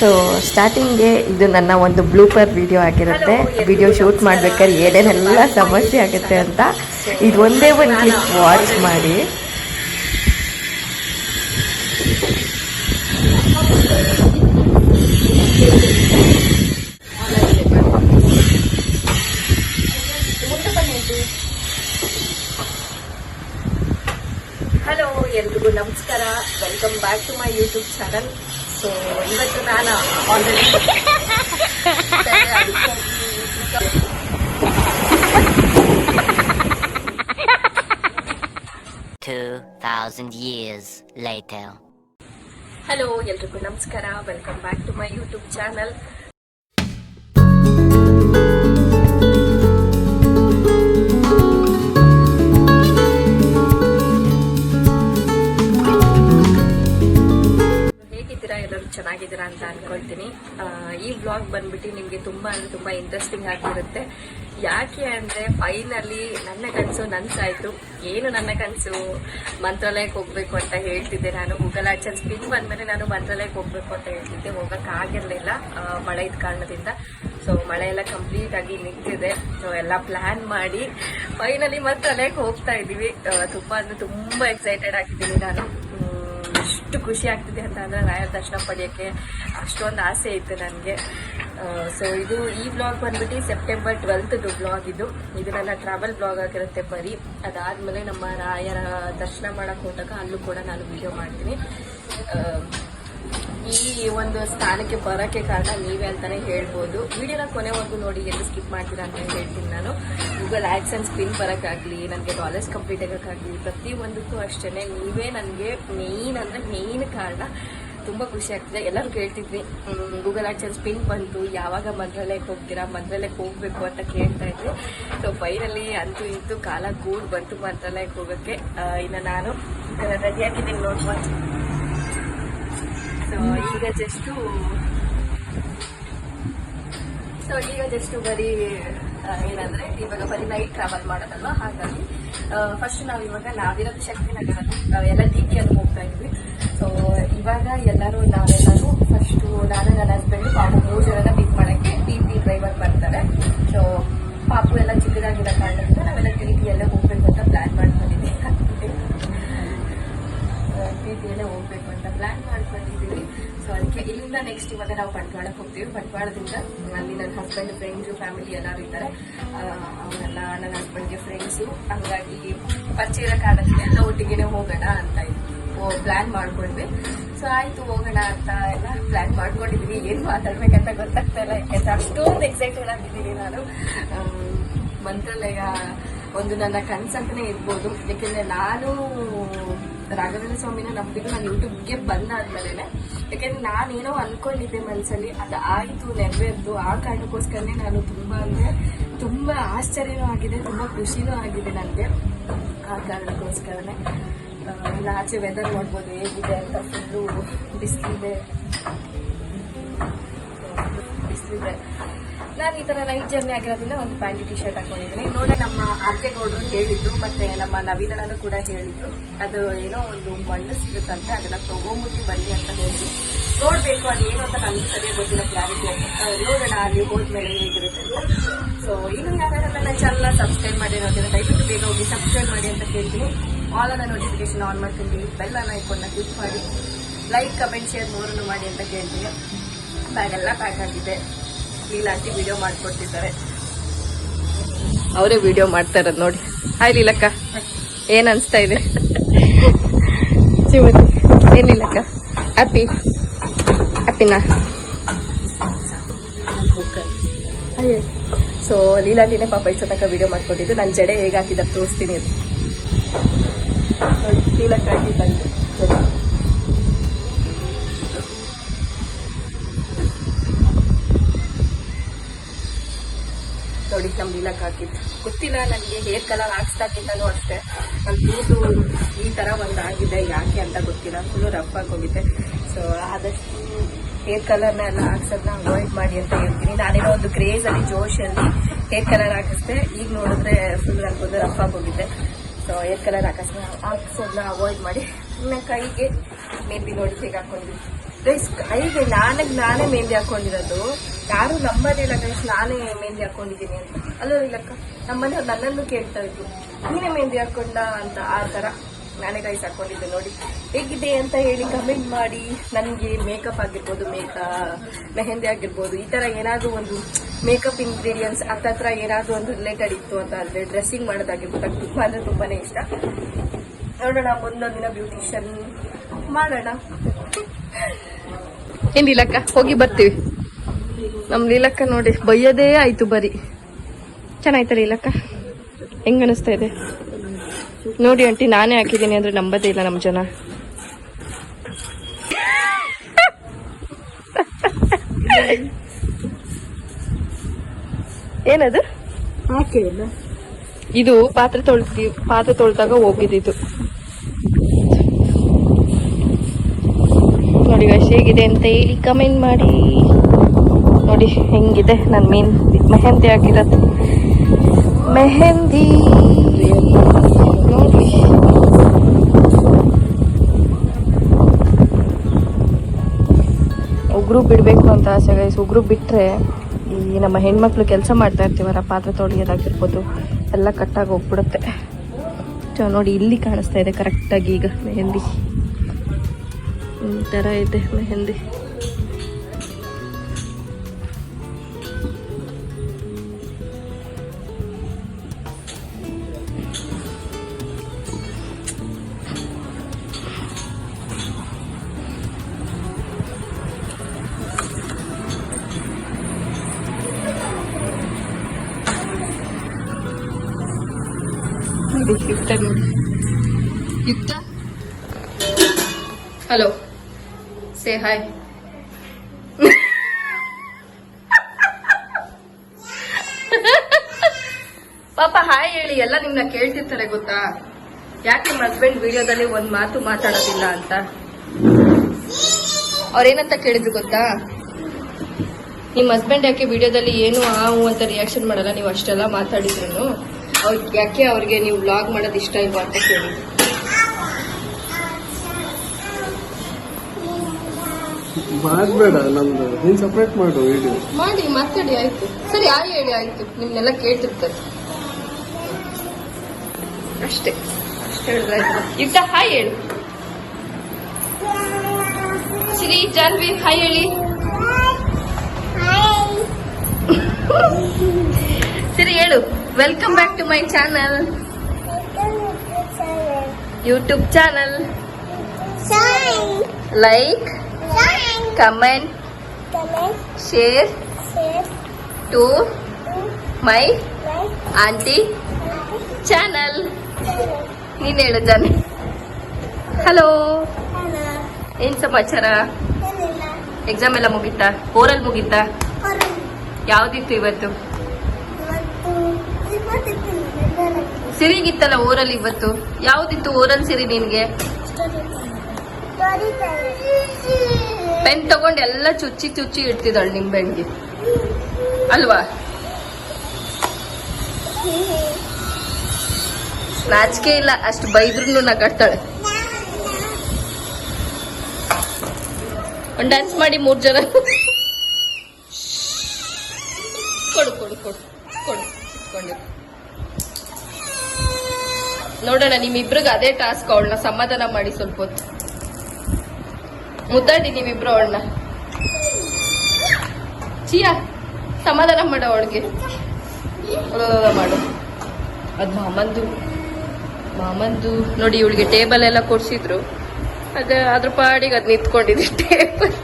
So ಸ್ಟಾರ್ಟಿಂಗ್ಗೆ ಇದು ನನ್ನ ಒಂದು ಬ್ಲೂಪರ್ ವಿಡಿಯೋ ಆಗಿರುತ್ತೆ. ವಿಡಿಯೋ ಶೂಟ್ ಮಾಡ್ಬೇಕಾದ್ರೆ ಏನೇನೆಲ್ಲ ಸಮಸ್ಯೆ ಆಗುತ್ತೆ ಅಂತ ಇದು ಒಂದೇ ಒಂದು ಕ್ಲಿಕ್ ವಾಚ್ ಮಾಡಿ. ಹಲೋ ಎಲ್ರಿಗೂ ನಮಸ್ಕಾರ. Welcome back to my YouTube channel so ಇವತ್ತು ನಾನು already Two thousand years later. Hello ಎಲ್ರಿಗೂ ನಮಸ್ಕಾರ. Welcome back to my YouTube channel ಚೆನ್ನಾಗಿದ್ದೀರಾ ಅಂತ ಅನ್ಕೊಳ್ತೀನಿ. ಈ ಬ್ಲಾಗ್ ಬಂದ್ಬಿಟ್ಟು ನಿಮಗೆ ತುಂಬಾ ಅಂದ್ರೆ ತುಂಬಾ ಇಂಟ್ರೆಸ್ಟಿಂಗ್ ಆಗಿರುತ್ತೆ. ಯಾಕೆ ಅಂದ್ರೆ ಫೈನಲಿ ನನ್ನ ಕನಸು ನನ್ಸಾಯ್ತು. ಏನು ನನ್ನ ಕನಸು? ಮಂತ್ರಾಲಯಕ್ಕೆ ಹೋಗ್ಬೇಕು ಅಂತ ಹೇಳ್ತಿದ್ದೆ ನಾನು. ಗೂಗಲ್ ಆಡ್ಸನ್ ಸ್ಪಿನ್ ಬಂದ್ಮೇಲೆ ನಾನು ಮಂತ್ರಾಲಯಕ್ಕೆ ಹೋಗ್ಬೇಕು ಅಂತ ಹೇಳ್ತಿದ್ದೆ. ಹೋಗಕ್ ಆಗಿರ್ಲಿಲ್ಲ ಆ, ಮಳೆ ಇದ್ದ ಕಾರಣದಿಂದ. ಸೊ ಮಳೆ ಎಲ್ಲ ಕಂಪ್ಲೀಟ್ ಆಗಿ ನಿಂತಿದೆ. ಸೊ ಎಲ್ಲ ಪ್ಲಾನ್ ಮಾಡಿ ಫೈನಲಿ ಮಂತ್ರಾಲಯಕ್ಕೆ ಹೋಗ್ತಾ ಇದೀವಿ ತುಂಬಾ ಅಂದ್ರೆ ತುಂಬಾ ಎಕ್ಸೈಟೆಡ್ ಆಗಿದ್ದೀನಿ ನಾನು. ಎಷ್ಟು ಖುಷಿ ಆಗ್ತಿದೆ ಅಂತ ಅಂದ್ರೆ ರಾಯರ ದರ್ಶನ ಪಡೆಯೋಕ್ಕೆ ಅಷ್ಟೊಂದು ಆಸೆ ಇತ್ತು ನನಗೆ. ಸೊ ಇದು ಈ ಬ್ಲಾಗ್ ಬಂದ್ಬಿಟ್ಟು ಸೆಪ್ಟೆಂಬರ್ ಟ್ವೆಲ್ತ್ದು ಬ್ಲಾಗ್ ಇದು. ಇದು ನನ್ನ ಟ್ರಾವೆಲ್ ಬ್ಲಾಗ್ ಆಗಿರುತ್ತೆ ಬರೀ. ಅದಾದ್ಮೇಲೆ ನಮ್ಮ ರಾಯರ ದರ್ಶನ ಮಾಡಕ್ ಹೋದಾಗ ಅಲ್ಲೂ ಕೂಡ ನಾನು ವಿಡಿಯೋ ಮಾಡ್ತೀನಿ. ಈ ಒಂದು ಸ್ಥಾನಕ್ಕೆ ಬರೋಕ್ಕೆ ಕಾರಣ ನೀವೇ ಅಂತಾನೆ ಹೇಳ್ಬೋದು. ವಿಡಿಯೋನ ಕೊನೆವರೆಗೂ ನೋಡಿ, ಎಲ್ಲಿ ಸ್ಕಿಪ್ ಮಾಡ್ತೀರಾ ಅಂತ ಹೇಳ್ತೀನಿ ನಾನು. ಗೂಗಲ್ ಆ್ಯಡ್ಸನ್ಸ್ ಸ್ಪಿನ್ ಬರೋಕ್ಕಾಗಲಿ, ನನಗೆ ಕಾಲೇಜ್ ಕಂಪ್ಲೀಟ್ ಆಗೋಕ್ಕಾಗಲಿ ಪ್ರತಿಯೊಂದಕ್ಕೂ ಅಷ್ಟೇ ನೀವೇ ನನಗೆ ಮೇಯ್ನ್ ಅಂದರೆ ಮೇಯ್ನ್ ಕಾರಣ. ತುಂಬ ಖುಷಿ ಆಗ್ತಿದೆ. ಎಲ್ಲರೂ ಕೇಳ್ತಿದ್ವಿ ಗೂಗಲ್ ಆ್ಯಡ್ಸನ್ಸ್ ಸ್ಪಿನ್ ಬಂತು, ಯಾವಾಗ ಮಂತ್ರಾಲಯಕ್ಕೆ ಹೋಗ್ತೀರಾ ಮಂತ್ರಾಲಯಕ್ಕೆ ಹೋಗಬೇಕು ಅಂತ ಕೇಳ್ತಾ ಇದ್ವಿ. ಸೊ ಫೈನಲಿ ಅಂತೂ ಇಂತೂ ಕಾಲ ಕೂಡ್ ಬಂತು ಮಂತ್ರಾಲಯಕ್ಕೆ ಹೋಗೋಕ್ಕೆ. ಇನ್ನು ನಾನು ರೆಡಿಯಾಗಿದ್ದೀನಿ ನೋಡ್ಬೋದು ಈಗ ಜಸ್ಟು ಸೊ ಈಗ ಜಸ್ಟ್ ಬರೀ ಏನಂದ್ರೆ, ಇವಾಗ ಬರೀ ನೈಟ್ ಟ್ರಾವೆಲ್ ಮಾಡೋದಲ್ವಾ? ಹಾಗಾಗಿ ಫಸ್ಟ್ ನಾವು ಇವಾಗ ನಾವಿರೋದು ಶಕ್ತಿನಗರ ಎಲ್ಲ ದೀಪಿಯಲ್ಲಿ ಹೋಗ್ತಾ ಇದ್ವಿ. ಸೊ ಇವಾಗ ಎಲ್ಲರೂ ನಾವೆಲ್ಲರೂ ಫಸ್ಟು ನಾನು ನನ್ನ ಹಸ್ಬೆಂಡ್ ಪಾಪು ಮೂರು ಜನನ ಪಿಕ್ ಮಾಡೋಕ್ಕೆ ಟಿ ಪಿ ಡ್ರೈವರ್ ಬರ್ತಾರೆ. ಸೊ ಪಾಪು ಎಲ್ಲ ಚಿಕ್ಕದಾಗಿರೋ ಕಾರಣದಿಂದ ನಾವೆಲ್ಲ ಟಿ ಪಿಯಲ್ಲೇ ಹೋಗ್ಬೇಕು ಅಂತ ಪ್ಲಾನ್ ಮಾಡ್ಕೊಂಡಿದ್ದೀವಿ ಪ್ರೀತಿಯಲ್ಲೇ ಹೋಗ್ಬೇಕು ಅಂತ ಪ್ಲಾನ್ ಮಾಡ್ಕೊಂಡಿದ್ದೀವಿ. ಸೊ ಅದಕ್ಕೆ ಇಲ್ಲಿಂದ ನೆಕ್ಸ್ಟ್ ಇವಾಗ ನಾವು ಬಂಟ್ವಾಳಕ್ಕೆ ಹೋಗ್ತೀವಿ. ಬಂಟ್ವಾಳದಿಂದ ಅಲ್ಲಿ ನನ್ನ ಹಸ್ಬೆಂಡ್ ಫ್ರೆಂಡ್ಸು ಫ್ಯಾಮಿಲಿ ಎಲ್ಲರೂ ಇದ್ದಾರೆ. ಅವರೆಲ್ಲ ನನ್ನ ಹಸ್ಬೆಂಡ್ಗೆ ಫ್ರೆಂಡ್ಸು ಹಂಗಾಗಿ ಪರಿಚಯ ಕಾರಣಕ್ಕೆ ಎಲ್ಲ ಒಟ್ಟಿಗೆನೆ ಹೋಗೋಣ ಅಂತ ಪ್ಲಾನ್ ಮಾಡ್ಕೊಂಡ್ವಿ. ಸೊ ಆಯಿತು, ಹೋಗೋಣ ಅಂತ ಎಲ್ಲ ಪ್ಲಾನ್ ಮಾಡ್ಕೊಂಡಿದ್ವಿ ಏನು ಮಾತಾಡ್ಬೇಕಂತ ಗೊತ್ತಾಗ್ತಾ ಇಲ್ಲ. ಯಾಕಂದ್ರೆ ಅಷ್ಟೊಂದು ಎಕ್ಸೈಟೆಡ್ ಆಗಿದ್ದೀನಿ ನಾನು. ಮಂತ್ರಾಲಯ ಒಂದು ನನ್ನ ಕನಸಂತನೇ ಇರ್ಬೋದು. ಯಾಕೆಂದರೆ ನಾನು ರಾಘವೇಂದ್ರ ಸ್ವಾಮಿನ ನಂಬಿದ್ದು ನಾನು ಯೂಟ್ಯೂಬ್ಗೆ ಬಂದಾದ್ಮೇಲೆ ಯಾಕೆಂದ್ರೆ ನಾನೇನೋ ಅನ್ಕೊಂಡಿದ್ದೆ ಮನಸ್ಸಲ್ಲಿ ಅದು ಆಯಿತು ನೆರವೇರ್ತು ಆ ಕಾರಣಕ್ಕೋಸ್ಕರನೇ ನಾನು ತುಂಬ ಅಂದ್ರೆ ತುಂಬ ಆಶ್ಚರ್ಯನೂ ಆಗಿದೆ, ತುಂಬ ಖುಷಿನೂ ಆಗಿದೆ ನನಗೆ. ಆ ಕಾರಣಕ್ಕೋಸ್ಕರನೇ ಆಚೆ ವೆದರ್ ನೋಡ್ಬೋದು, ಹೇಗಿದೆ ಅಂತ ಫುಲ್ಲು ಬಿಸಿಲಿದೆ. ಬಿಸಿಲಿದೆ. ನಾನು ಈ ತರ ಲೈಟ್ ಜರ್ನಿ ಆಗಿರೋದ್ರಿಂದ ಒಂದು ಪ್ಯಾಂಟ್ ಟಿ ಶರ್ಟ್ ಹಾಕೊಂಡಿದ್ದೀನಿ. ನೋಡಿ ನಮ್ಮ ಆರ್ಕೆಗೌಡರು ಹೇಳಿದ್ರು ಮತ್ತೆ ನಮ್ಮ ನವೀನಣ್ಣನು ಕೂಡ ಹೇಳಿದ್ರು ಅದು ಏನೋ ಒಂದು ಮಣ್ಣು ಸಿಗುತ್ತಂತೆ ಅದನ್ನ ತಗೊಂಬಿಟ್ಟು ಬನ್ನಿ ಅಂತ ಹೇಳಿದ್ರು. ನೋಡ್ಬೇಕು ಅದು ಏನು ಅಂತ ನನಗೆ ಸರಿಯಾಗಿ ಗೊತ್ತಿಲ್ಲ ಕ್ಲಾರಿಟಿ ನೋಡೋಣ, ಅಲ್ಲಿ ಹೋದ್ಮೇಲೆ ಹೇಗಿರುತ್ತೆ ಸೊ ಇನ್ನು ಯಾರ್ಯಾರೆಲ್ಲ ನನ್ನ ಚಾನಲ್ ಸಬ್ಸ್ಕ್ರೈಬ್ ಮಾಡಿ ಅನ್ನೋದನ್ನ ದಯವಿಟ್ಟು ಬೇಗ ಹೋಗಿ ಸಬ್ಸ್ಕ್ರೈಬ್ ಮಾಡಿ ಅಂತ ಕೇಳ್ತೀನಿ ಆಲ್ ಅನ್ನ ನೋಟಿಫಿಕೇಶನ್ ಆನ್ ಮಾಡ್ತೀನಿ. ಬೆಲ್ ಅನ್ನ ಕ್ಲಿಕ್ ಮಾಡಿ. ಲೈಕ್ ಕಮೆಂಟ್ ಶೇರ್ ಮೂರನ್ನು ಮಾಡಿ ಅಂತ ಕೇಳ್ತೀನಿ. ಬ್ಯಾಗ್ ಎಲ್ಲ ಪ್ಯಾಕ್ ಆಗಿದೆ. ಲೀಲಾಂಟಿ ವಿಡಿಯೋ ಮಾಡ್ಕೊಡ್ತಿದ್ದಾರೆ. ಅವರೇ ವಿಡಿಯೋ ಮಾಡ್ತಾ ಇರೋದು ನೋಡಿ. ಹಾಯ್ ಲೀಲಕ್ಕ. ಏನ್ ಅನ್ಸ್ತಾ ಇದೆ? ಶಿವತಿ ಲೀಲಕ್ಕ? ಹ್ಯಾಪಿ ಹ್ಯಾಪಿನಾ ಸೊ ಲೀಲಾಂಟಿನೇ ಪಾಪ ಇಷ್ಟ ತನಕ ವಿಡಿಯೋ ಮಾಡ್ಕೊಟ್ಟಿದ್ದು. ನನ್ನ ಜಡೆ ಹೇಗೆ ತೋರಿಸ್ತೀನಿ. ಅದು ಲೀಲಕ್ಕ ಹಾಕಿದ್ದಂಗೆ ಜಡೆ. ನಮ್ಮ ಹಾಕಿದ್ದು ಗೊತ್ತಿಲ್ಲ, ನನಗೆ ಹೇರ್ ಕಲರ್ ಹಾಕ್ಸ್ದಾಗಿಂದನೂ ಅಷ್ಟೇ. ನನ್ನ ಕೂದಲು ಈ ಥರ ಒಂದು ಆಗಿದೆ ಯಾಕೆ ಅಂತ ಗೊತ್ತಿಲ್ಲ. ಫುಲ್ಲು ರಫ್ ಆಗಿ ಹೋಗಿದೆ. ಸೊ ಆದಷ್ಟು ಹೇರ್ ಕಲರ್ನ ಎಲ್ಲ ಹಾಕ್ಸೋದನ್ನ ಅವಾಯ್ಡ್ ಮಾಡಿ ಅಂತ ಹೇಳ್ತೀನಿ. ನಾನೇನೋ ಒಂದು ಕ್ರೇಜಲ್ಲಿ ಜೋಶಲ್ಲಿ ಹೇರ್ ಕಲರ್ ಹಾಕಿಸ್ದೆ. ಈಗ ನೋಡಿದ್ರೆ ಫುಲ್ ನನ್ನ ರಫ್ ಹೋಗಿದೆ. ಸೊ ಹೇರ್ ಕಲರ್ ಹಾಕಿಸ್ ಹಾಕ್ಸೋದನ್ನ ಅವಾಯ್ಡ್ ಮಾಡಿ. ನನ್ನ ಕೈಗೆ ಮೇಬಿ ನೋಡಿ ಹೇಗೆ ಹಾಕೊಂಡಿದ್ವಿ ಗೈಸ್ ಕೈಗೆ ನಾನಾಗ ನಾನೇ ಮೆಹಂದಿ ಹಾಕೊಂಡಿರೋದು. ಯಾರು ನಂಬೋದಿಲ್ಲ ಗೈಸ್ ನಾನೇ ಮೆಹಂದಿ ಹಾಕೊಂಡಿದ್ದೀನಿ ಅಂತ. ಅಲ್ಲೋ ಇಲ್ಲಕ್ಕ ನಮ್ಮನೆಯವ್ರು ನನ್ನನ್ನು ಕೇಳ್ತಾ ಇದ್ರು. ನೀನೇ ಮೆಹಂದಿ ಹಾಕೊಂಡ ಅಂತ ಆ ಥರ ನಾನೇ ಗೈಸ್ ಹಾಕೊಂಡಿದ್ದೆ ನೋಡಿ. ಹೇಗಿದೆ ಅಂತ ಹೇಳಿ ಕಮೆಂಟ್ ಮಾಡಿ. ನನಗೆ ಮೇಕಪ್ ಆಗಿರ್ಬೋದು ಮೇಕಾ ಮೆಹಂದಿ ಆಗಿರ್ಬೋದು, ಈ ಥರ ಏನಾದರೂ ಒಂದು ಮೇಕಪ್ ಇಂಗ್ರೀಡಿಯೆಂಟ್ಸ್ ಹತ್ತತ್ರ ಏನಾದರೂ ಒಂದು ರಿಲೇಟೆಡ್ ಇತ್ತು ಅಂತ ಅಂದರೆ ಡ್ರೆಸ್ಸಿಂಗ್ ಮಾಡೋದಾಗಿರ್ಬೋದು ಅದು ತುಂಬ ಅಂದರೆ ತುಂಬಾ ಇಷ್ಟ. ನೋಡೋಣ, ಮುಂದೊಂದಿನ ದಿನ ಬ್ಯೂಟಿಷಿಯನ್ ಮಾಡೋಣ. ಏನ್ ಲೀಲಕ್ಕ? ಹೋಗಿ ಬರ್ತೀವಿ. ನಮ್ ಲೀಲಕ್ಕ ನೋಡಿ ಬಯ್ಯೋದೇ ಆಯ್ತು ಬರೀ. ಚೆನ್ನಾಯ್ತಾ ಲೀಲಕ್ಕ? ಹೆಂಗ ಅನಿಸ್ತಾ ಇದೆ? ನೋಡಿ ಆಂಟಿ ನಾನೇ ಹಾಕಿದ್ದೀನಿ ಅಂದ್ರೆ ನಂಬದೇ ಇಲ್ಲ ನಮ್ ಜನ. ಏನದು? ಇದು ಪಾತ್ರೆ ತೊಳ್ತಿ ಪಾತ್ರೆ ತೊಳ್ದಾಗ ಹೋಗಿದ್ದು ನೋಡಿ ಹೇಗಿದೆ ಅಂತ ಹೇಳಿ ಕಮೆಂಟ್ ಮಾಡಿ. ನೋಡಿ ಹೆಂಗಿದೆ ನನ್ನ ಮೀನ್. ಮೆಹಂದಿ ಆಗಿರೋದು ಮೆಹಂದಿ. ನೋಡಿ. ಬಿಡಬೇಕು ಅಂತ ಆಸೆ ಗೈಸ್ ಉಗುರು ಬಿಟ್ಟರೆ ಈ ನಮ್ಮ ಹೆಣ್ಮಕ್ಳು ಕೆಲಸ ಮಾಡ್ತಾ ಇರ್ತೀವಲ್ಲ, ಪಾತ್ರೆ ತೊಳೆಯೋದಾಗಿರ್ಬೋದು ಎಲ್ಲ ಕಟ್ಟಾಗಿ ಹೋಗ್ಬಿಡುತ್ತೆ. ನೋಡಿ, ಇಲ್ಲಿ ಕಾಣಿಸ್ತಾ ಇದೆ ಕರೆಕ್ಟಾಗಿ ಈಗ ಮೆಹಂದಿ. ಈ ಥರ ಇದೆ ಮೆಹಂದಿ ನೋಡಿ ಯುಕ್ತ ನೋಡಿ ಯುಕ್ತ ಹಲೋ ಹಾಯ್ ಪಾಪ ಹಾಯ್ ಹೇಳಿ, ಎಲ್ಲ ನಿಮ್ನ ಕೇಳ್ತಿರ್ತಾರೆ ಗೊತ್ತಾ? ಯಾಕೆ ನಿಮ್ಮ ಹಸ್ಬೆಂಡ್ ವಿಡಿಯೋದಲ್ಲಿ ಒಂದ್ ಮಾತು ಮಾತಾಡೋದಿಲ್ಲ ಅಂತ? ಅವ್ರೇನಂತ ಕೇಳಿದ್ರು ಗೊತ್ತಾ? ನಿಮ್ಮ ಹಸ್ಬೆಂಡ್ ಯಾಕೆ ವಿಡಿಯೋದಲ್ಲಿ ಏನು ಆ ಹೂ ಅಂತ ರಿಯಾಕ್ಷನ್ ಮಾಡಲ್ಲ? ನೀವು ಅಷ್ಟೆಲ್ಲ ಮಾತಾಡಿದ್ರು ಅವ್ರಿಗೆ ಯಾಕೆ ಅವ್ರಿಗೆ ನೀವು ವ್ಲಾಗ್ ಮಾಡೋದು ಇಷ್ಟ ಇಲ್ವಾ ಅಂತ ಕೇಳಿ. ಮಾಡ್ಬೇಡ ನಮ್ದು ನೀನ್ ಸಪ್ರೇಟ್ ಮಾಡು ವಿಡಿಯೋ ಮಾಡಿ ಮಾತಾಡಿ ಆಯ್ತು. ಸರಿ ಯಾರು ಹೇಳಿ ಆಯ್ತು. ನಿಮ್ನೆಲ್ಲ ಕೇಳ್ತಿರ್ತಾರೆ. ಅಷ್ಟೇ. ಅಷ್ಟೇ ಹೇಳಿದ್ರೆ ಆಯ್ತು. ಈಗ ಹಾಯ್ ಹೇಳು. ಶ್ರೀ ಜಾನ್ವಿ ಹಾಯ್ ಹೇಳಿ. ಸರಿ ಹೇಳು. Welcome back to my channel YouTube channel like comment share to my aunty channel ನೀನ್ ಹೇಳು ಜಾನ್. ಹಲೋ ಏನ್ ಸಮಾಚಾರ? ಎಕ್ಸಾಮ್ ಎಲ್ಲ ಮುಗೀತಾ? ಓರಲ್ ಮುಗೀತಾ? ಯಾವ್ದಿತ್ತು ಇವತ್ತು? ಸಿರಿಗಿತ್ತಲ್ಲ ಓರಲ್ ಇವತ್ತು? ಯಾವ್ದಿತ್ತು ಓರಲ್ ಸಿರಿ ನಿನ್ಗೆ? ಪೆನ್ ತಗೊಂಡು ಎಲ್ಲ ಚುಚ್ಚಿ ಚುಚ್ಚಿ ಇಡ್ತಿದ್ದಾಳೆ ನಿಂಬೆಹಣ್ಣಿಗೆ ಅಲ್ವಾ? ನಾಚಿಕೆ ಇಲ್ಲ, ಅಷ್ಟು ಬೈದ್ರು ನಗಾಡ್ತಾಳೆ. ಒಂದು ಡ್ಯಾನ್ಸ್ ಮಾಡಿ ಮೂರ್ ಜನ. ಕೊಡು ಕೊಡು ಕೊಡು ಕೊಡು, ಇಟ್ಕೊಂಡು. ನೋಡೋಣ, ನಿಮ್ಮಿಬ್ರಿಗೆ ಅದೇ ಟಾಸ್ಕ್ ಅವಳನ್ನ ಸಮಾಧಾನ ಮಾಡಿ ಸ್ವಲ್ಪ ಹೊತ್ತು. ಮುದ್ದಾಡಿ ನೀವಿಬ್ರು ಅವಳನ್ನ ಚಿಯಾ ಸಮಾಧಾನ ಮಾಡು ಅವಳಿಗೆ. ಮಾಡು. ಅದು ಮಾಮಂದು. ಮಾಮಂದು. ನೋಡಿ ಇವಳಿಗೆ ಟೇಬಲ್ ಎಲ್ಲ ಕೊಡ್ಸಿದ್ರು. ಅದ ಅದ್ರ ಪಾಡಿಗೆ ಅದ್ ನಿಂತ್ಕೊಂಡಿದೆ ಟೇಬಲ್.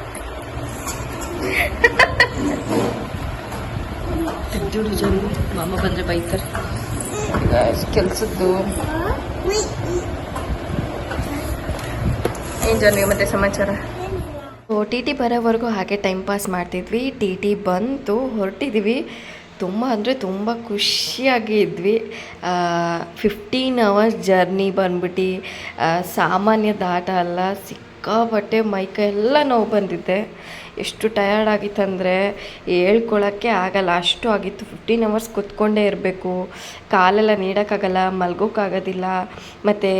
ಮಾಮ ಬಂದ್ರೆ ಬೈತಾರೆ. ಕೆಲ್ಸದ್ದು. ಏನ್ ಜನ ಮತ್ತೆ ಸಮಾಚಾರ? ಟಿ ಟಿ ಬರೋವರೆಗೂ ಹಾಗೆ ಟೈಮ್ ಪಾಸ್ ಮಾಡ್ತಿದ್ವಿ. ಟಿ ಟಿ ಬಂತು, ಹೊರಟಿದ್ವಿ. ತುಂಬ ಅಂದರೆ ತುಂಬ ಖುಷಿಯಾಗಿ ಇದ್ವಿ. ಫಿಫ್ಟೀನ್ ಅವರ್ಸ್ ಜರ್ನಿ ಬಂದ್ಬಿಟ್ಟು ಸಾಮಾನ್ಯ ದಾಟ ಅಲ್ಲ ಸಿಕ್ಕ ಸಿಕ್ಕಾಪಟ್ಟೆ ಮೈಕೈ ಎಲ್ಲ ನೋವು ಬಂದಿದ್ದೆ ಎಷ್ಟು ಟಯರ್ಡ್ ಆಗಿತ್ತಂದರೆ ಹೇಳ್ಕೊಳಕ್ಕೆ ಆಗಲ್ಲ. ಅಷ್ಟು ಆಗಿತ್ತು. ಫಿಫ್ಟೀನ್ ಅವರ್ಸ್ ಕೂತ್ಕೊಂಡೇ ಇರಬೇಕು. ಕಾಲೆಲ್ಲ ನೀಡೋಕ್ಕಾಗಲ್ಲ, ಮಲ್ಗೋಕ್ಕಾಗೋದಿಲ್ಲ. ಮತ್ತು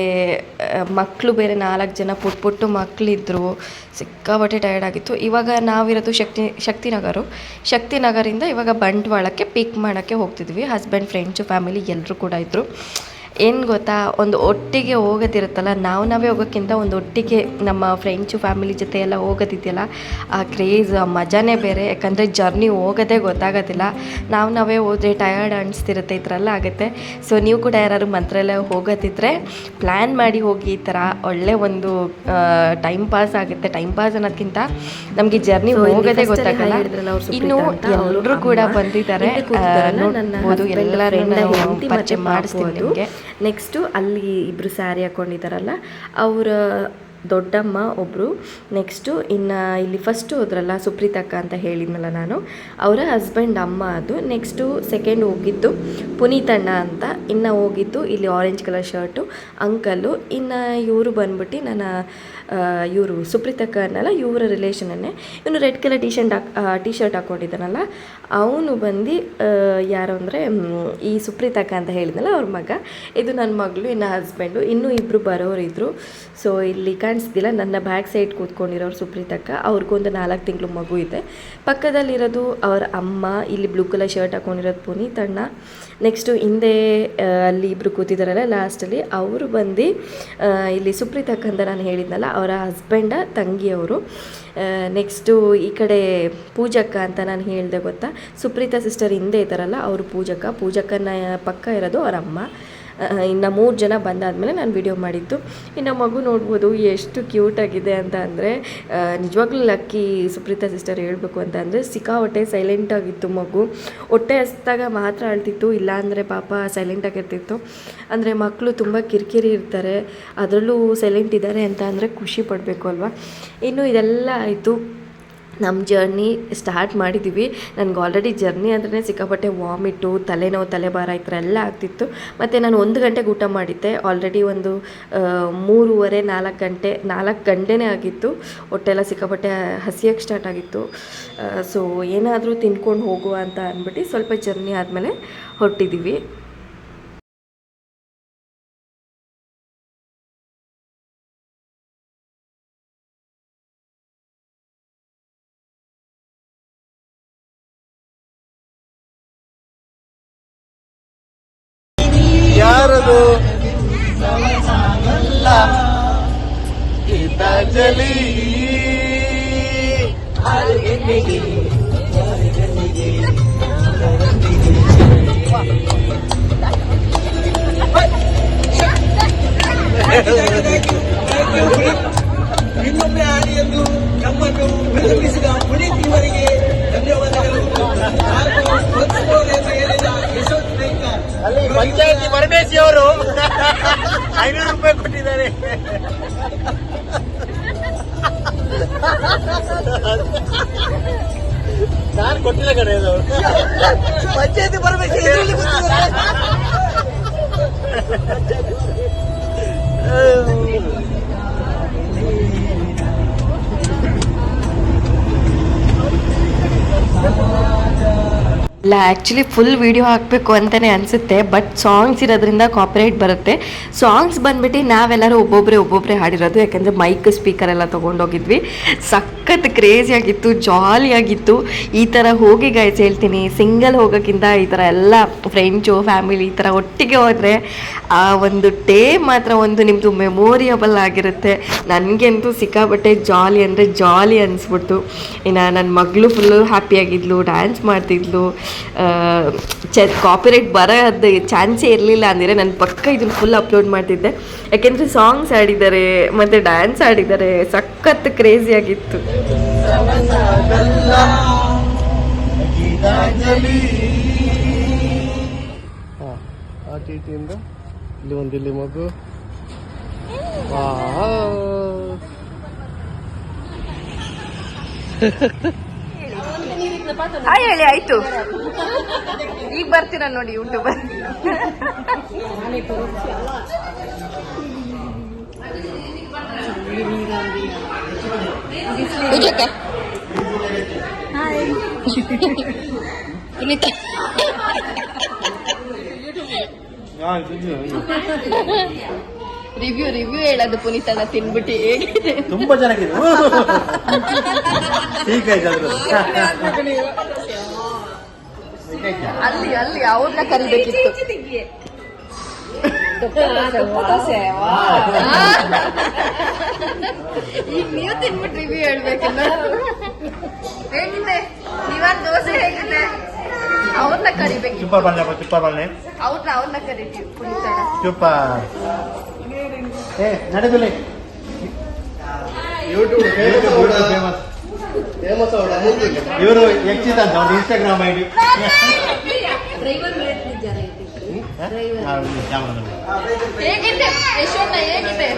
ಮಕ್ಕಳು ಬೇರೆ ನಾಲ್ಕು ಜನ ಪುಟ್ಟ ಪುಟ್ಟು ಮಕ್ಕಳಿದ್ರು ಸಿಕ್ಕಾಪಟ್ಟೆ ಟಯರ್ಡ್ ಆಗಿತ್ತು. ಇವಾಗ ನಾವಿರೋದು ಶಕ್ತಿ, ಶಕ್ತಿನಗರು. ಶಕ್ತಿನಗರಿಂದ ಇವಾಗ ಬಂಟ್ವಾಳಕ್ಕೆ ಪಿಕ್ ಮಾಡೋಕ್ಕೆ ಹೋಗ್ತಿದ್ವಿ. ಹಸ್ಬೆಂಡ್ ಫ್ರೆಂಡ್ಸು ಫ್ಯಾಮಿಲಿ ಎಲ್ಲರೂ ಕೂಡ ಇದ್ದರು ಏನು ಗೊತ್ತಾ? ಒಂದು ಒಟ್ಟಿಗೆ ಹೋಗೋದಿರುತ್ತಲ್ಲ ನಾವು ನಾವೇ ಹೋಗೋಕ್ಕಿಂತ ಒಂದು ಒಟ್ಟಿಗೆ ನಮ್ಮ ಫ್ರೆಂಡ್ಸು ಫ್ಯಾಮಿಲಿ ಜೊತೆ ಎಲ್ಲ ಹೋಗೋದಿದೆಯಲ್ಲ ಆ ಕ್ರೇಜ್ ಆ ಮಜಾನೇ ಬೇರೆ. ಯಾಕಂದರೆ ಜರ್ನಿ ಹೋಗೋದೇ ಗೊತ್ತಾಗೋದಿಲ್ಲ. ನಾವು ನಾವೇ ಹೋದರೆ ಟಯರ್ಡ್ ಅನಿಸ್ತಿರುತ್ತೆ ಈ ಥರ ಎಲ್ಲ ಆಗುತ್ತೆ. ಸೊ ನೀವು ಕೂಡ ಯಾರಾದ್ರು ಮಂತ್ರಾಲಯ ಹೋಗೋದಿದ್ರೆ ಪ್ಲ್ಯಾನ್ ಮಾಡಿ ಹೋಗಿ ಈ ಥರ ಒಳ್ಳೆ ಒಂದು ಟೈಮ್ ಪಾಸ್ ಆಗುತ್ತೆ. ಟೈಮ್ ಪಾಸ್ ಅನ್ನೋದಕ್ಕಿಂತ ನಮಗೆ ಜರ್ನಿ ಹೋಗೋದೇ ಗೊತ್ತಾಗಲ್ಲ. ಇನ್ನು ಎಲ್ಲರೂ ಕೂಡ ಬಂದಿದ್ದಾರೆ. ನೋಡ್ಬೋದು ಹೆಂಡ್ತಿ ಪರಿಚಯ ಮಾಡಿಸ್ತೀನಿ ನಿಮಗೆ. ನೆಕ್ಸ್ಟು ಅಲ್ಲಿ ಇಬ್ಬರು ಸ್ಯಾರಿ ಹಾಕ್ಕೊಂಡಿದ್ದಾರಲ್ಲ ಅವರ ದೊಡ್ಡಮ್ಮ ಒಬ್ಬರು ನೆಕ್ಸ್ಟು ಇನ್ನು ಇಲ್ಲಿ ಫಸ್ಟು ಹೋದ್ರಲ್ಲ ಸುಪ್ರೀತಕ್ಕ ಅಂತ ಹೇಳಿದ್ನಲ್ಲ ನಾನು. ಅವರ ಹಸ್ಬೆಂಡ್ ಅಮ್ಮ ಅದು. ನೆಕ್ಸ್ಟು ಸೆಕೆಂಡ್ ಹೋಗಿದ್ದು ಪುನೀತಣ್ಣ ಅಂತ. ಇನ್ನು ಹೋಗಿದ್ದು ಇಲ್ಲಿ ಆರೆಂಜ್ ಕಲರ್ ಶರ್ಟು ಅಂಕಲು ಇನ್ನು ಇವರು ಬಂದ್ಬಿಟ್ಟು ನನ್ನ ಇವರು ಸುಪ್ರೀತಕ್ಕ ಕರ್ನಲ್ಲ ಇವರ ರಿಲೇಷನನ್ನೇ ಇವನು ರೆಡ್ ಕಲರ್ ಟೀ ಶರ್ಟ್ ಹಾಕ್ ಟಿ ಶರ್ಟ್ ಹಾಕ್ಕೊಂಡಿದ್ದಾನಲ್ಲ ಅವನು ಬಂದು ಯಾರು ಅಂದರೆ ಈ ಸುಪ್ರೀತಕ್ಕ ಅಂತ ಹೇಳಿದ್ನಲ್ಲ ಅವ್ರ ಮಗ. ಇದು ನನ್ನ ಮಗಳು, ಇನ್ನು ಹಸ್ಬೆಂಡು ಇನ್ನೂ ಇಬ್ಬರು ಬರೋರು ಇದ್ದರು ಸೊ ಇಲ್ಲಿ ಕಾಣಿಸ್ತಿಲ್ಲ ನನ್ನ ಬ್ಯಾಕ್ ಸೈಡ್ ಕೂತ್ಕೊಂಡಿರೋರು ಸುಪ್ರೀತಕ್ಕ ಅವ್ರಿಗೊಂದು ನಾಲ್ಕು ತಿಂಗಳು ಮಗು ಇದೆ. ಪಕ್ಕದಲ್ಲಿರೋದು ಅವರ ಅಮ್ಮ, ಇಲ್ಲಿ ಬ್ಲೂ ಕಲರ್ ಶರ್ಟ್ ಹಾಕ್ಕೊಂಡಿರೋದು ಪುನೀತ್ ಅಣ್ಣ. ನೆಕ್ಸ್ಟು ಹಿಂದೆ ಅಲ್ಲಿ ಇಬ್ಬರು ಕೂತಿದ್ದಾರಲ್ಲ ಲಾಸ್ಟಲ್ಲಿ ಅವರು ಬಂದು ಇಲ್ಲಿ ಸುಪ್ರೀತಕ್ಕ ಅಂತ ನಾನು ಹೇಳಿದ್ನಲ್ಲ, ಅವರ ಹಸ್ಬೆಂಡ ತಂಗಿಯವರು. ನೆಕ್ಸ್ಟು ಈ ಕಡೆ ಪೂಜಕ್ಕ ಅಂತ ನಾನು ಹೇಳಿದೆ ಗೊತ್ತಾ? ಸುಪ್ರೀತಾ ಸಿಸ್ಟರ್ ಹಿಂದೆ ಇದ್ದಾರಲ್ಲ, ಅವರು ಪೂಜಕ್ಕ. ಪೂಜಕ್ಕನ ಪಕ್ಕ ಇರೋದು ಅವರಮ್ಮ. ಇನ್ನು ಮೂರು ಜನ ಬಂದಾದಮೇಲೆ ನಾನು ವಿಡಿಯೋ ಮಾಡಿದ್ದು. ಇನ್ನು ಮಗು ನೋಡ್ಬೋದು, ಎಷ್ಟು ಕ್ಯೂಟಾಗಿದೆ ಅಂತ ಅಂದರೆ ನಿಜವಾಗ್ಲೂ ಲಕ್ಕಿ ಸುಪ್ರೀತಾ ಸಿಸ್ಟರ್ ಹೇಳಬೇಕು ಅಂತ ಅಂದರೆ ಸಿಕ್ಕಾಪಟ್ಟೆ ಸೈಲೆಂಟಾಗಿತ್ತು ಮಗು. ಹೊಟ್ಟೆ ಹಸ್ದಾಗ ಮಾತ್ರ ಅಳ್ತಿತ್ತು ಇಲ್ಲಾಂದರೆ ಪಾಪ ಸೈಲೆಂಟಾಗಿರ್ತಿತ್ತು ಅಂದರೆ ಮಕ್ಕಳು ತುಂಬ ಕಿರಿಕಿರಿ ಇರ್ತಾರೆ, ಅದರಲ್ಲೂ ಸೈಲೆಂಟ್ ಇದ್ದಾರೆ ಅಂತ ಅಂದರೆ ಖುಷಿ ಪಡಬೇಕು ಅಲ್ವಾ? ಇನ್ನು ಇದೆಲ್ಲ ಆಯಿತು. ನಮ್ಮ ಜರ್ನಿ ಸ್ಟಾರ್ಟ್ ಮಾಡಿದ್ದೀವಿ ನನಗೆ ಆಲ್ರೆಡಿ ಜರ್ನಿ ಅಂದ್ರೆ ಸಿಕ್ಕಾಪಟ್ಟೆ ವಾಮಿಟು ತಲೆನೋವು, ತಲೆಭಾರ ಈ ಥರ ಎಲ್ಲ ಆಗ್ತಿತ್ತು. ಮತ್ತು ನಾನು ಒಂದು ಗಂಟೆಗೆ ಊಟ ಮಾಡಿದ್ದೆ. ಆಲ್ರೆಡಿ ಒಂದು ಮೂರುವರೆ, ನಾಲ್ಕು ಗಂಟೆ, ನಾಲ್ಕು ಗಂಟೆನೇ ಆಗಿತ್ತು. ಹೊಟ್ಟೆಲ್ಲ ಸಿಕ್ಕಾಪಟ್ಟೆ ಹಸಿಯಕ್ಕೆ ಸ್ಟಾರ್ಟ್ ಆಗಿತ್ತು. ಸೊ ಏನಾದರೂ ತಿನ್ಕೊಂಡು ಹೋಗುವ ಅಂತ ಅಂದ್ಬಿಟ್ಟು ಸ್ವಲ್ಪ ಜರ್ನಿ ಆದಮೇಲೆ ಹೊರಟಿದ್ದೀವಿ ಇನ್ನೊಮ್ಮೆ ಆಡಿಯನ್ನು ನಮ್ಮನ್ನು ಬೆಳಗಿಸಿದ ಪುನೀತ್ ಇವರಿಗೆ ಧನ್ಯವಾದಗಳು ಎಂದು ಪಂಚಾಯತಿ ಪರಮೇಶಿ ಅವರು. ಐನೂರು ರೂಪಾಯಿ ಕೊಟ್ಟಿದ್ದಾರೆ. ನಾನು ಕೊಟ್ಟಿಲ್ಲ ಕಡೆ ಅದು ಪಂಚಾಯತಿ ಬರಬೇಕು ಎದುರಲ್ಲಿ ಇಲ್ಲ ಆ್ಯಕ್ಚುಲಿ ಫುಲ್ ವಿಡಿಯೋ ಹಾಕಬೇಕು ಅಂತಲೇ ಅನಿಸುತ್ತೆ ಬಟ್ ಸಾಂಗ್ಸ್ ಇರೋದ್ರಿಂದ ಕಾಪರೇಟ್ ಬರುತ್ತೆ. ಸಾಂಗ್ಸ್ ಬಂದ್ಬಿಟ್ಟು ನಾವೆಲ್ಲರೂ ಒಬ್ಬೊಬ್ಬರೇ ಒಬ್ಬೊಬ್ಬರೇ ಹಾಡಿರೋದು, ಯಾಕಂದರೆ ಮೈಕ್ ಸ್ಪೀಕರ್ ಎಲ್ಲ ತೊಗೊಂಡೋಗಿದ್ವಿ. ಸಖತ್ ಕ್ರೇಜಿಯಾಗಿತ್ತು ಜಾಲಿಯಾಗಿತ್ತು ಈ ಥರ ಹೋಗಿ ಗಾಯ್ಸ್ ಹೇಳ್ತೀನಿ ಸಿಂಗಲ್ ಹೋಗೋಕ್ಕಿಂತ ಈ ಥರ ಎಲ್ಲ ಫ್ರೆಂಡ್ಸು ಫ್ಯಾಮಿಲಿ ಈ ಥರ ಒಟ್ಟಿಗೆ ಹೋದರೆ, ಆ ಒಂದು ಡೇ ಮಾತ್ರ ಒಂದು ನಿಮ್ಮದು ಮೆಮೋರಿಯಬಲ್ ಆಗಿರುತ್ತೆ. ನನಗಂತೂ ಸಿಕ್ಕಾಬಟ್ಟೆ ಜಾಲಿ ಅಂದರೆ ಜಾಲಿ ಅನಿಸ್ಬಿಡ್ತು. ಇನ್ನು ನನ್ನ ಮಗಳು ಫುಲ್ಲು ಹ್ಯಾಪಿಯಾಗಿದ್ಲು ಡ್ಯಾನ್ಸ್ ಮಾಡ್ತಿದ್ಲು. ಚ ಕಾಪಿರೈಟ್ ಬರೋದು ಚಾನ್ಸೇ ಇರಲಿಲ್ಲ ಅಂದರೆ ನಾನು ಪಕ್ಕ ಇದನ್ನು ಫುಲ್ ಅಪ್ಲೋಡ್ ಮಾಡ್ತಿದ್ದೆ. ಯಾಕೆಂದರೆ ಸಾಂಗ್ಸ್ ಆಡಿದ್ದಾರೆ ಮತ್ತು ಡ್ಯಾನ್ಸ್ ಆಡಿದ್ದಾರೆ ಸಖತ್ ಕ್ರೇಜಿಯಾಗಿತ್ತು ಆ ಇಲ್ಲಿ ಒಂದು ಇಲ್ಲಿ ಮಗು. ಹೇಳಿ ಆಯ್ತು. ಈಗ ಬರ್ತೀರ ನೋಡಿ ಯೂಟ್ಯೂಬರ್ ಪುನೀತ ರಿವ್ಯೂ ರಿವ್ಯೂ ಹೇಳೋದು ಪುನೀತನ ತಿನ್ಬಿಟ್ಟು ಹೇಗಿದೆ ತುಂಬಾ ಚೆನ್ನಾಗಿದೆ ಆಯ್ತು ಅಲ್ಲಿ ಅಲ್ಲಿ ಅವ್ರನ್ನ ಕರಿಬೇಕಿತ್ತು ಈಗ ನೀವು ತಿನ್ಬಿಟ್ಟು ರಿವ್ಯೂ ಹೇಳ್ಬೇಕಲ್ಲ ಹೇಗಿದೆ ನೀವಾಗ ದೋಸೆ ಹೇಗಿದೆ ಅವ್ರನ್ನ ಕರಿಬೇಕು ಚುಪ್ಪ ಬಣ್ಣಪ್ಪ ಚುಪ್ಪ ಬಣ್ಣೆ ಅವ್ರನ್ನ ಅವ್ರನ್ನ ಕರಿತೀವಿ ಪುನೀತನ ಚುಪ್ಪ ಏ ನಡೆದುಲೆ ಯೂಟ್ಯೂಬ್ ಫೇಮಸ್ ಇವರು ಹೆಚ್ಚಿದ ಅಂತ ಒಂದು ಇನ್ಸ್ಟಾಗ್ರಾಮ್ ಐಡಿ ಹೇಗಿದೆ? ಯಶೋಣ್ಣ ಹೇಗಿದೆ?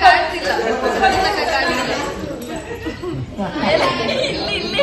ಕಾಣ್ತಿಲ್ಲ. ಕಾಣ್ತಿಲ್ಲ. ಇಲ್ಲಿ ಇಲ್ಲಿ.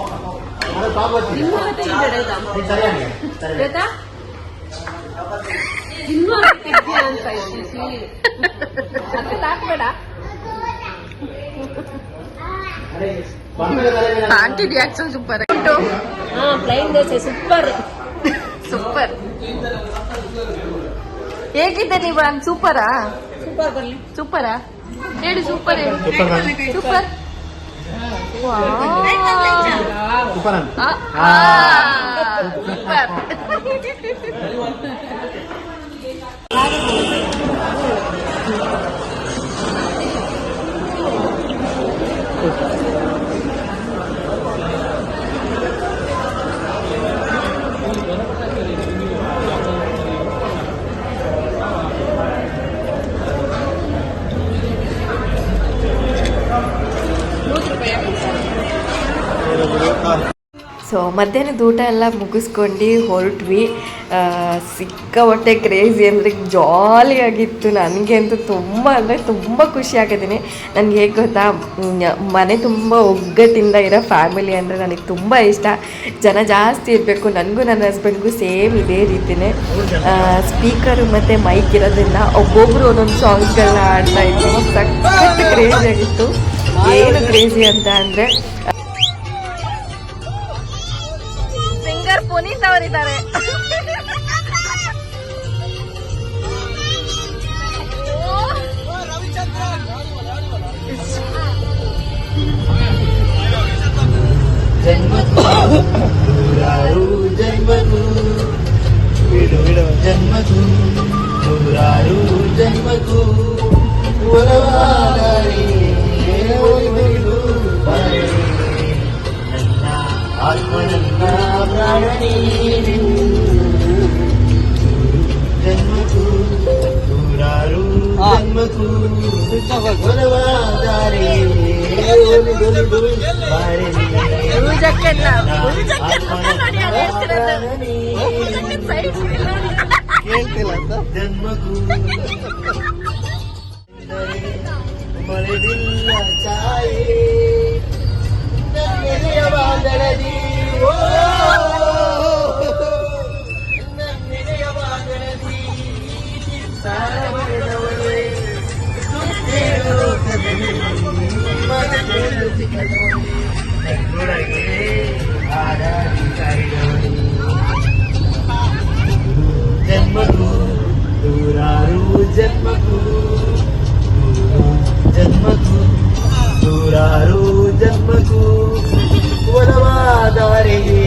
ಆಂಟಿ ರಿಯಾಕ್ಷನ್ ಸೂಪರ್ ಉಂಟು. ಪ್ಲೈನ್ ದೋಸೆ ಸೂಪರ್ ಸೂಪರ್ ಹೇಗಿದೆ ನೀವು? ಸೂಪರಾ ಸೂಪರ್ ಬರ್ಲಿ ಸೂಪರಾ ಹೇಳಿ ಸೂಪರ್ ಹೇಳಿ. ಸೂಪರ್ ว้าวทุกคนอ่ะอ่าแบบ ಸೊ ಮಧ್ಯಾಹ್ನದ ಊಟ ಎಲ್ಲ ಮುಗಿಸ್ಕೊಂಡು ಹೊರಟ್ವಿ. ಸಿಕ್ಕಾಪಟ್ಟೆ ಕ್ರೇಜಿ ಅಂದರೆ ಜಾಲಿಯಾಗಿತ್ತು ನನಗೆ ಅಂತೂ ತುಂಬ, ಅಂದರೆ ತುಂಬ ಖುಷಿ ಆಗಿದ್ದೀನಿ. ನನಗೆ ಹೇಗೆ ಗೊತ್ತಾ? ಮನೆ ತುಂಬ ಒಗ್ಗಟ್ಟಿಂದ ಇರೋ ಫ್ಯಾಮಿಲಿ ಅಂದರೆ ನನಗೆ ತುಂಬ ಇಷ್ಟ. ಜನ ಜಾಸ್ತಿ ಇರಬೇಕು. ನನಗೂ ನನ್ನ ಹಸ್ಬೆಂಡ್ಗೂ ಸೇಮ್ ಇದೇ ರೀತಿಯೇ ಸ್ಪೀಕರು ಮತ್ತು ಮೈಕ್ ಇರೋದ್ರಿಂದ ಒಬ್ಬೊಬ್ಬರು ಒಂದೊಂದು ಸಾಂಗ್ಸ್ಗಳನ್ನ ಆಡ್ತಾ ಇತ್ತು ಸಖತ್ ಕ್ರೇಜಿ ಆಗಿತ್ತು. ಏನು ಕ್ರೇಜಿ ಅಂತ ಅಂದರೆ ಪುನೀತ್ ಅವರಿದ್ದಾರೆ ನೂರಾರು ಜನ್ಮಗೂ ಮಳೆದಿಲ್ಲ ನೂರಾರು ಜನ್ಮಕ್ಕೂ ಜನ್ಮಕ್ಕೂ ನೂರಾರು ಜನ್ಮಕ್ಕೂ ಒಲವಾದವರೆಗೆ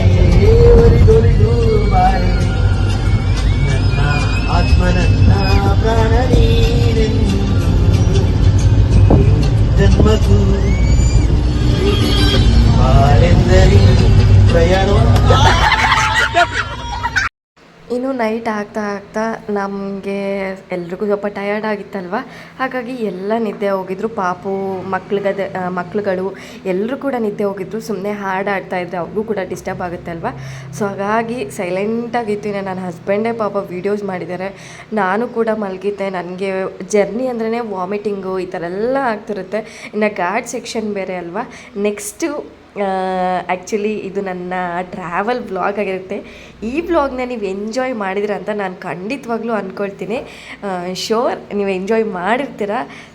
ನೈಟ್ ಆಗ್ತಾ ಆಗ್ತಾ ನಮಗೆ ಎಲ್ರಿಗೂ ಸ್ವಲ್ಪ ಟಯರ್ಡ್ ಆಗಿತ್ತಲ್ವ? ಹಾಗಾಗಿ ಎಲ್ಲ ನಿದ್ದೆ ಹೋಗಿದ್ರು. ಪಾಪು, ಮಕ್ಳಿಗದೆ ಮಕ್ಳುಗಳು ಎಲ್ಲರೂ ಕೂಡ ನಿದ್ದೆ ಹೋಗಿದ್ರು. ಸುಮ್ಮನೆ ಹಾಡು ಆಡ್ತಾ ಇದ್ದರೆ ಅವ್ರಿಗೂ ಕೂಡ ಡಿಸ್ಟರ್ಬ್ ಆಗುತ್ತೆ ಅಲ್ವಾ ಸೊ ಹಾಗಾಗಿ ಸೈಲೆಂಟಾಗಿತ್ತು ನನ್ನ ಹಸ್ಬೆಂಡೇ ಪಾಪ ವೀಡಿಯೋಸ್ ಮಾಡಿದ್ದಾರೆ ನಾನು ಕೂಡ ಮಲಗಿದ್ದೆ. ನನಗೆ ಜರ್ನಿ ಅಂದ್ರೇ ವಾಮಿಟಿಂಗು ಈ ಥರ ಎಲ್ಲ ಆಗ್ತಿರುತ್ತೆ. ಇನ್ನು ಘಾಟ್ ಸೆಕ್ಷನ್ ಬೇರೆ ಅಲ್ವಾ? ನೆಕ್ಸ್ಟು ಆ್ಯಕ್ಚುಲಿ ಇದು ನನ್ನ ಟ್ರಾವೆಲ್ ಬ್ಲಾಗ್ ಆಗಿರುತ್ತೆ. ಈ ಬ್ಲಾಗ್ನ ನೀವು ಎಂಜಾಯ್ ಮಾಡಿದಿರ ಅಂತ ನಾನು ಖಂಡಿತವಾಗ್ಲೂ ಅಂದ್ಕೊಳ್ತೀನಿ ಶೋರ್ ನೀವು ಎಂಜಾಯ್ ಮಾಡಿರ್ತೀರ.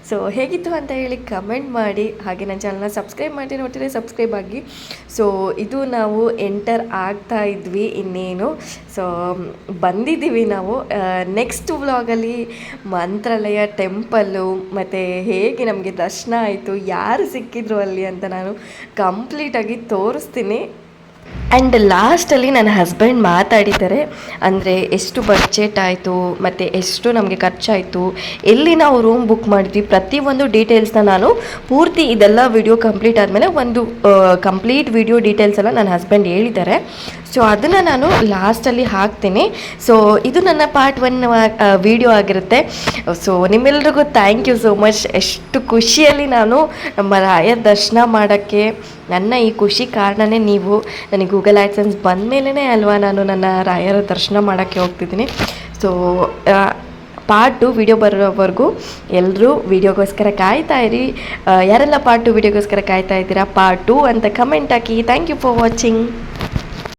ಸೊ ಹೇಗಿತ್ತು ಅಂತ ಹೇಳಿ ಕಮೆಂಟ್ ಮಾಡಿ. ಹಾಗೆ ನನ್ನ ಚಾನಲ್ನ ಸಬ್ಸ್ಕ್ರೈಬ್ ಮಾಡಿ ನೋಡ್ತೀರಿ ಸಬ್ಸ್ಕ್ರೈಬ್ ಆಗಿ. ಸೊ ಇದು ನಾವು ಎಂಟರ್ ಆಗ್ತಾ ಇದ್ವಿ ಇನ್ನೇನು. ಸೊ ಬಂದಿದ್ದೀವಿ ನಾವು. ನೆಕ್ಸ್ಟ್ ವ್ಲಾಗಲ್ಲಿ ಮಂತ್ರಾಲಯ ಟೆಂಪಲ್ಲು ಮತ್ತು ಹೇಗೆ ನಮಗೆ ದರ್ಶನ ಆಯಿತು, ಯಾರು ಸಿಕ್ಕಿದ್ರು ಅಲ್ಲಿ ಅಂತ ನಾನು ಕಂಪ್ಲೀಟಾಗಿ ತೋರಿಸ್ತೀನಿ. ಆ್ಯಂಡ್ ಲಾಸ್ಟಲ್ಲಿ ನನ್ನ ಹಸ್ಬೆಂಡ್ ಮಾತಾಡಿದ್ದಾರೆ ಅಂದರೆ ಎಷ್ಟು ಬಜೆಟ್ ಆಯಿತು, ಮತ್ತು ಎಷ್ಟು ನಮಗೆ ಖರ್ಚಾಯಿತು, ಎಲ್ಲಿ ನಾವು ರೂಮ್ ಬುಕ್ ಮಾಡಿದ್ವಿ ಪ್ರತಿಯೊಂದು ಡೀಟೇಲ್ಸ್ನ ನಾನು ಪೂರ್ತಿ ಇದೆಲ್ಲ ವಿಡಿಯೋ ಕಂಪ್ಲೀಟ್ ಆದಮೇಲೆ ಒಂದು ಕಂಪ್ಲೀಟ್ ವಿಡಿಯೋ ಡೀಟೇಲ್ಸ್ ಎಲ್ಲ ನನ್ನ ಹಸ್ಬೆಂಡ್ ಹೇಳಿದ್ದಾರೆ. ಸೊ ಅದನ್ನು ನಾನು ಲಾಸ್ಟಲ್ಲಿ ಹಾಕ್ತೀನಿ. ಸೊ ಇದು ನನ್ನ ಪಾರ್ಟ್ ಒನ್ ವಿಡಿಯೋ ಆಗಿರುತ್ತೆ. ಸೊ ನಿಮ್ಮೆಲ್ರಿಗೂ ಥ್ಯಾಂಕ್ ಯು ಸೋ ಮಚ್ ಎಷ್ಟು ಖುಷಿಯಲ್ಲಿ ನಾನು ನಮ್ಮ ರಾಯ ದರ್ಶನ ಮಾಡೋಕ್ಕೆ ನನ್ನ ಈ ಖುಷಿ ಕಾರಣನೇ ನೀವು. ನನಗೆ ಗೂಗಲ್ ಆ್ಯಡ್ಸೆನ್ಸ್ ಬಂದ ಮೇಲೇ ಅಲ್ವಾ ನಾನು ನನ್ನ ರಾಯರ ದರ್ಶನ ಮಾಡೋಕ್ಕೆ ಹೋಗ್ತಿದ್ದೀನಿ. ಸೊ ಪಾರ್ಟ್ ಟು ವಿಡಿಯೋ ಬರೋವರೆಗೂ ಎಲ್ಲರೂ ವಿಡಿಯೋಗೋಸ್ಕರ ಕಾಯ್ತಾ ಇರಿ. ಯಾರೆಲ್ಲ ಪಾರ್ಟ್ ಟು ವಿಡಿಯೋಗೋಸ್ಕರ ಕಾಯ್ತಾ ಇದ್ದೀರಾ? ಪಾರ್ಟ್ ಟು ಅಂತ comment hockey. Thank you for watching